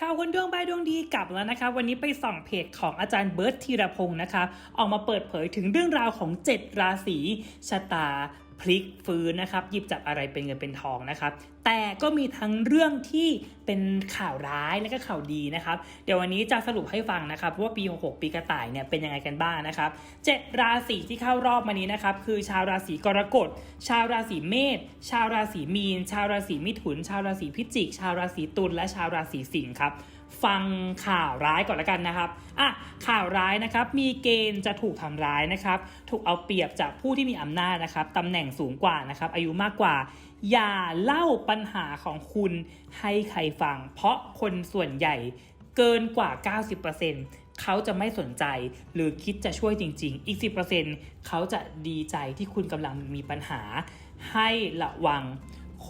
ข่าวคนดวงบายดวงดีกลับแล้วนะคะ วันนี้ไปส่องเพจของอาจารย์เบิร์ตธีรพงศ์นะคะ ออกมาเปิดเผยถึงเรื่องราวของ 7 ราศีชะตา พลิกฟื้นนะครับหยิบจับอะไรเป็นเงินเป็นทองนะครับ แต่ก็มีทั้งเรื่องที่เป็นข่าวร้ายและก็ข่าวดีนะครับ เดี๋ยววันนี้จะสรุปให้ฟังนะครับว่าปี 66 ปีกระต่ายเนี่ยเป็นยังไงกันบ้างนะครับ 7 ราศีที่เข้ารอบมานี้นะครับคือชาวราศีกรกฎ ชาวราศีเมษ ชาวราศีมีน ชาวราศีมิถุน ชาวราศีพิจิก ชาวราศีตุลและชาวราศีสิงห์ครับ ฟังข่าวร้ายก่อนแล้วกันนะครับอะข่าวร้ายนะครับ มีเกณฑ์จะถูกทำร้ายนะครับ ถูกเอาเปรียบจากผู้ที่มีอำนาจนะครับตำแหน่งสูงกว่านะครับ อายุมากกว่า อย่าเล่าปัญหาของคุณให้ใครฟัง เพราะคนส่วนใหญ่เกินกว่า 90%เขาจะไม่สนใจหรือคิดจะช่วยจริง ๆ อีก 10%เขาจะดีใจที่คุณกำลังมีปัญหาให้ระวัง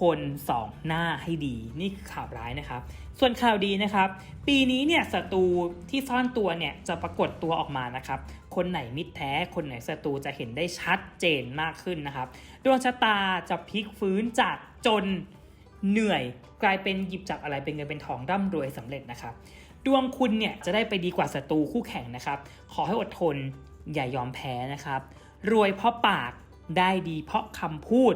คนสองหน้าให้ดี นี่คือข่าวร้ายนะครับ ส่วนข่าวดีนะครับ ปีนี้เนี่ยศัตรูที่ซ่อนตัวเนี่ยจะปรากฏตัวออกมานะครับ คนไหนมิตรแท้ คนไหนศัตรูจะเห็นได้ชัดเจนมากขึ้นนะครับดวงชะตาจะพลิกฟื้นจากจนเหนื่อยกลายเป็นหยิบจับอะไรเป็นเงินเป็นทองร่ำรวยสำเร็จนะครับดวงคุณเนี่ยจะได้ไปดีกว่าศัตรูคู่แข่งนะครับ ขอให้อดทนอย่ายอมแพ้นะครับ รวยเพราะปากได้ดีเพราะคำพูด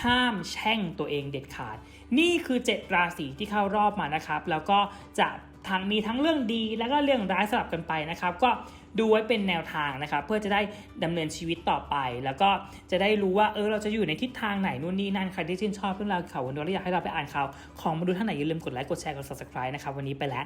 ห้ามแช่งตัวเองเด็ดขาด นี่คือ 7 ราศีที่เข้ารอบมานะครับ แล้วก็จะทั้งมีทั้งเรื่องดีแล้วก็เรื่องร้ายสลับกันไปนะครับ ก็ดูไว้เป็นแนวทางนะครับ เพื่อจะได้ดำเนินชีวิตต่อไป แล้วก็จะได้รู้ว่าเออเราจะอยู่ในทิศทางไหนนู่นนี่นั่นใครที่ชื่นชอบเรื่องราวข่าววันนี้อยากให้เราไปอ่านข่าวของมาดูท่านไหนอย่าลืมกดไลค์กดแชร์กด subscribe นะครับวันนี้ไปแล้ว